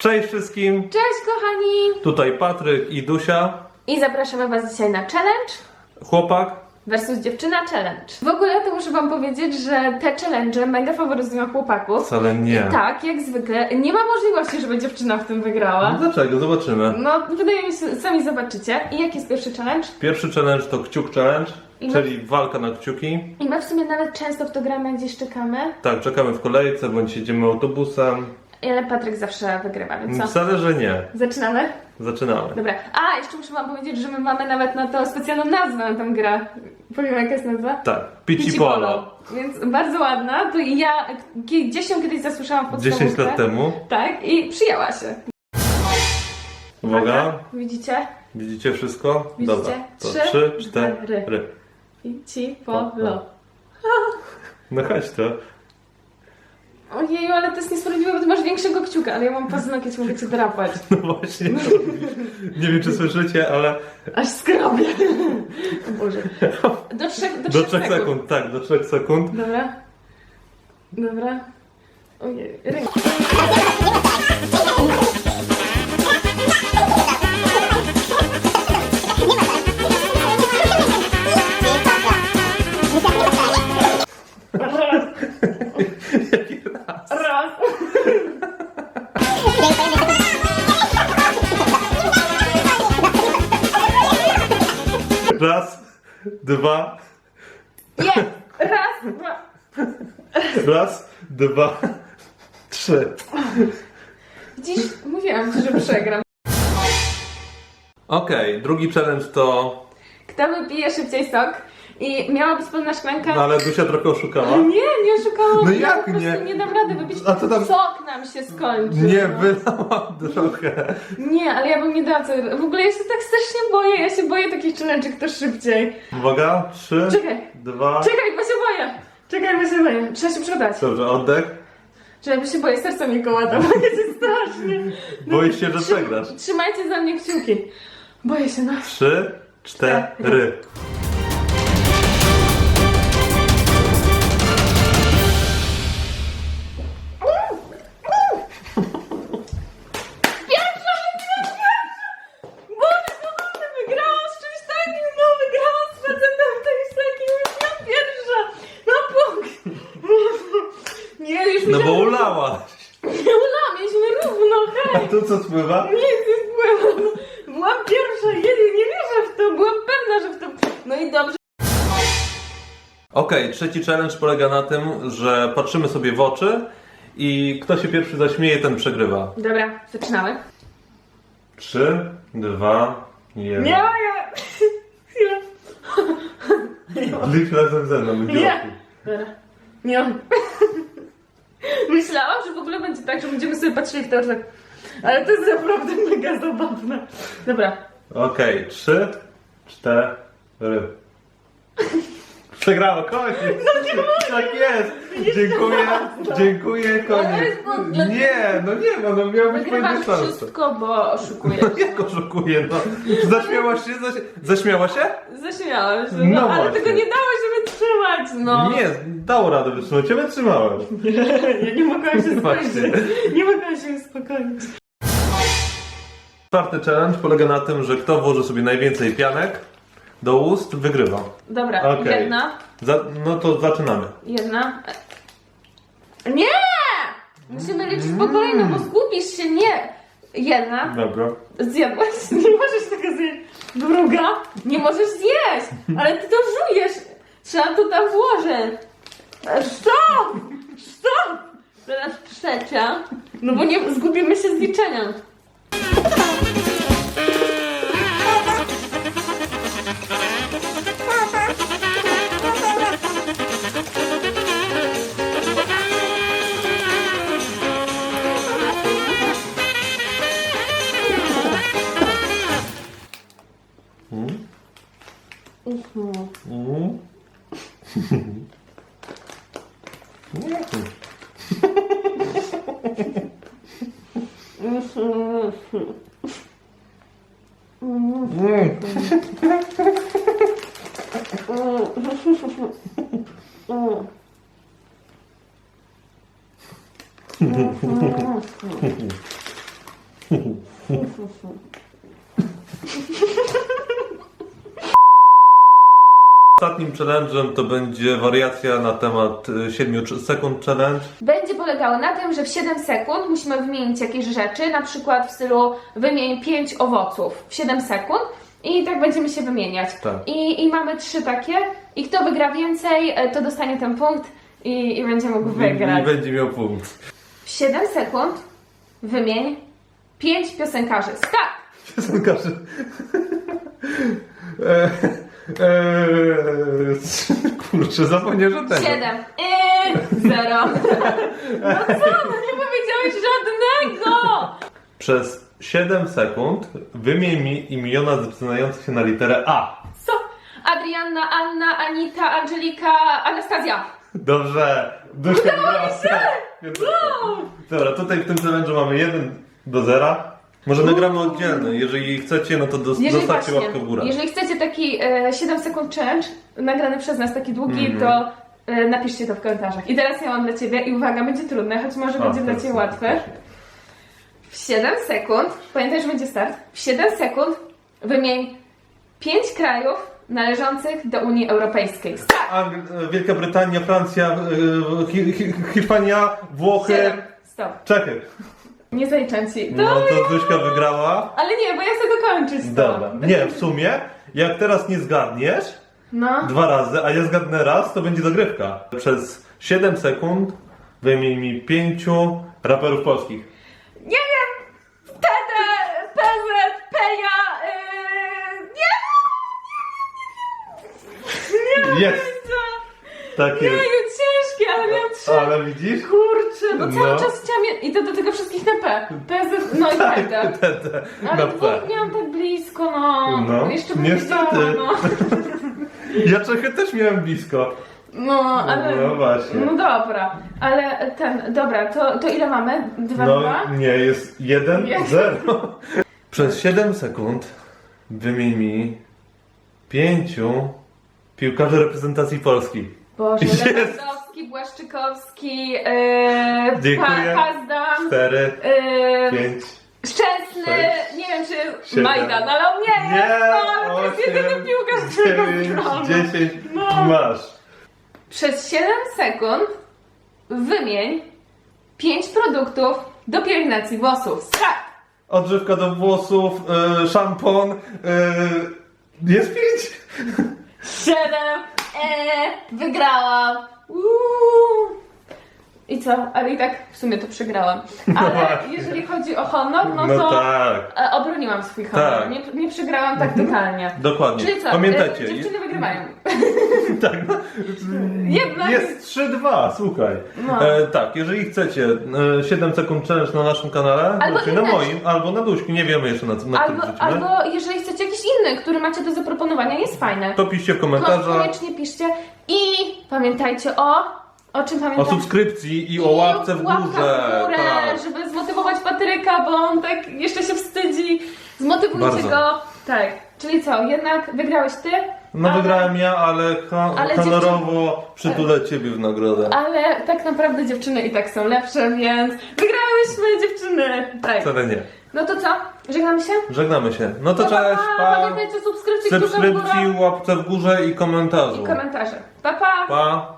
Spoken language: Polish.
Cześć wszystkim, Cześć kochani! tutaj Patryk i Dusia, I zapraszamy Was dzisiaj na challenge chłopak. versus dziewczyna challenge. W ogóle to muszę Wam powiedzieć, że te challenge mega faworyzują chłopaków. Wcale nie. I tak, jak zwykle, nie ma możliwości, żeby dziewczyna w tym No wygrała. dlaczego? Zobaczymy. No, wydaje mi się, sami zobaczycie. I jaki jest pierwszy challenge? Pierwszy challenge to kciuk challenge, I czyli walka na kciuki. I my w sumie nawet często w to gramy, gdzieś czekamy, Tak, czekamy w kolejce, bądź jedziemy autobusem. Ale Patryk zawsze wygrywa, więc co? Wcale, że nie. Zaczynamy? Zaczynamy. Dobra. A, jeszcze muszę Wam powiedzieć, że my mamy nawet na to specjalną nazwę na tę grę. Powiem, jaka jest nazwa? Tak, Pici Polo. Więc bardzo ładna. To ja gdzieś ją kiedyś zasłyszałam w podstawówce. 10 lat temu. Tak, i przyjęła się. Uwaga, Widzicie? widzicie wszystko? Widzicie? Dobra, to Trzy, 3, cztery. 4. Pici polo. No chodź to. Ojeju, ale to jest niesprawiedliwe, bo ty masz większego kciuka, ale ja mam paznokieć, mogę cię drapać. No właśnie, nie wiem czy słyszycie, ale Aż skrobię. O Boże. Do trzech, do do trzech 3 sekund, tak, do 3 sekund. Dobra. Dobra. Ojej, ręka. Dwa, Nie. Raz, dwa. raz, dwa, trzy. Dziś mówiłam ci, że przegram. Okej, drugi challenge to. Kto wypije szybciej sok? I miała pełna szklanka. No ale Dusia trochę oszukała. Nie, nie oszukałam. No ja jak po nie? nie dam rady wypić. A to tam- Sok nam się skończy. Nie, no. wylałam trochę. Nie, ale ja bym nie dała co. W ogóle ja się tak strasznie boję. Ja się boję takich challenge'ek kto szybciej. Uwaga, trzy, Czekaj. dwa. Czekaj, bo się boję. Czekaj, bo się boję. Trzeba się przebrać. Dobrze, oddech. Czekaj, bo się boję. Serce mi kołata. Boję się strasznie. Boisz się, że przegrasz. Trzymajcie za mnie kciuki. Boję się, no. Trzy, cztery. byłam pierwsza, jedzie, nie wierzę w to, byłam pewna, że w to, no i dobrze. Okej, trzeci challenge polega na tym, że patrzymy sobie w oczy i kto się pierwszy zaśmieje, ten przegrywa. Dobra, zaczynamy. Trzy, dwa, jeden. Nie mogę. Chwilę. Licz razem ze mną. Nie. Dobra. Nie. Myślałam, że w ogóle będzie tak, że będziemy sobie patrzyli w to, że... Ale to jest naprawdę mega zabawne. Dobra. Okej, trzy, cztery. Przegrała, koniec. No nie Tak jest. Dziękuję, dziękuję, Ale koniec. jest Nie, no nie ma, no miał być fajny szansa. wszystko, bo oszukuję. Jak oszukuję, no. Zaśmiałaś się? Zaś... Zaśmiała się? Zaśmiałam się, no, No ale właśnie. tego nie dało się wytrzymać, no. Nie, dało radę wytrzymać, ja wytrzymałem. Ja nie mogłam się Właśnie. spojrzeć. Nie mogłam się uspokoić. Czwarty challenge polega na tym, że kto włoży sobie najwięcej pianek do ust, wygrywa. Dobra, Okej. jedna, Za... No to zaczynamy. jedna. Nie! Musimy liczyć po kolei, no bo zgubisz się, nie. Jedna. Dobra. Zjadłaś? Nie możesz tego zjeść. Druga? Nie możesz zjeść! Ale ty to żujesz! Trzeba to tam włożyć. E, Stop! Stop! Teraz trzecia. No bo nie zgubimy się z liczenia. うん。Ostatnim challenge'em to będzie wariacja na temat y, 7 sekund challenge. Będzie polegało na tym, że w 7 sekund musimy wymienić jakieś rzeczy, na przykład w stylu wymień 5 owoców w 7 sekund i tak będziemy się wymieniać. Tak. I, I mamy trzy takie i kto wygra więcej, e, to dostanie ten punkt i, i będzie mógł wygrać. I będzie miał punkt. W 7 sekund wymień 5 piosenkarzy. Start! Piosenkarzy. e, e, kurczę, zapomniałem, że tego. 7 i 0. No co? No nie powiedziałeś żadnego! Przez 7 sekund wymień mi imiona zaczynające się na literę A. Co? Adrianna, Anna, Anita, Angelika, Anastazja. Dobrze. Duszka wygrała. Więc- Dobra, tutaj w tym challenge'u mamy 1 do 0. Może nagramy oddzielny. Jeżeli chcecie, no to dos- Jeżeli dostawcie właśnie, łapkę w górę. jeżeli chcecie taki e, 7 sekund challenge nagrany przez nas, taki długi, Mhm. to e, napiszcie to w komentarzach. I teraz ja mam dla Ciebie i uwaga, będzie trudne, choć może będzie dla Ciebie łatwe. W 7 sekund, pamiętaj, że będzie start, w 7 sekund wymień 5 krajów należących do Unii Europejskiej. Start! Ang- Wielka Brytania, Francja, y, Hi- Hi- Hiszpania, Włochy. 7. Stop. Czekaj. Nie zaliczam Ci. No to Duśka wygrała. Ale nie, bo ja chcę dokończyć to. Dobra. Nie, w sumie, jak teraz nie zgadniesz No. dwa razy, a ja zgadnę raz, to będzie dogrywka. Przez 7 sekund wymień mi pięciu raperów polskich. Nie wiem! PD, PZ, Peja, yy, nie Jest! Tak wiem! jest. Jeju, ciężkie, ale miałam trzy. Ale widzisz? Bo cały No. czas chciałam... je- I to do tego wszystkich na P. PZ, no i Tak, PD. te, te, Ale na P. dwóch miałam tak blisko, no. No, Jeszcze bym niestety. wiedziała, no. Ja Czechy też miałem blisko. No, ale... No właśnie. No dobra, ale ten, dobra, to, to ile mamy? Dwa, No dwa? nie, jest 1, Nie. 0. Przez 7 sekund wymień mi pięciu piłkarzy reprezentacji Polski. Boże, Jest. Lewandowski, Błaszczykowski, yy, Dziękuję. pa, 4, yy, 5, Szczęsny, Sześć, nie wiem czy siedem. Majdan, ale on nie nie, jest, no, to jest jedyny 8, piłkarz, którego 9, znam. 10, No. masz. Przez 7 sekund wymień 5 produktów do pielęgnacji włosów. Start! Odżywka do włosów, y, szampon, y, jest 5. 7, eee, wygrałam. Ooh. I co? Ale i tak w sumie to przegrałam. Ale właśnie. jeżeli chodzi o honor, no, No to tak, e, obroniłam swój honor. Tak. Nie, nie przegrałam tak totalnie. dokładnie. Czyli co? Pamiętajcie, e, dziewczyny wygrywają. tak, no, Jednak- jest 3-2, słuchaj. No. E, tak, jeżeli chcecie e, 7 sekund challenge na naszym kanale, Albo znaczy na inne. moim, albo na Duśki, nie wiemy jeszcze na, na którym Albo, wrzucimy, albo jeżeli chcecie jakiś inny, który macie do zaproponowania, jest fajne. to piszcie w Ko- komentarzach Koniecznie piszcie i pamiętajcie o... O czym o subskrypcji i o łapce w łapka górze. w górę, tak. żeby zmotywować Patryka, bo on tak jeszcze się wstydzi. Zmotywujcie Bardzo. go. Tak. Czyli co, jednak wygrałeś ty? No ale, wygrałem ja, ale, ho- Ale honorowo przytulę ciebie w nagrodę. Ale tak naprawdę dziewczyny i tak są lepsze, więc wygrałyśmy dziewczyny. Tak. Wcale nie. No to co? Żegnamy się? Żegnamy się. No to cześć, pa, pa. Pamiętajcie o subskrypcji, kciuka w górę Subskrypcji, łapce w górze i komentarzu. i komentarze. Pa, pa! Pa.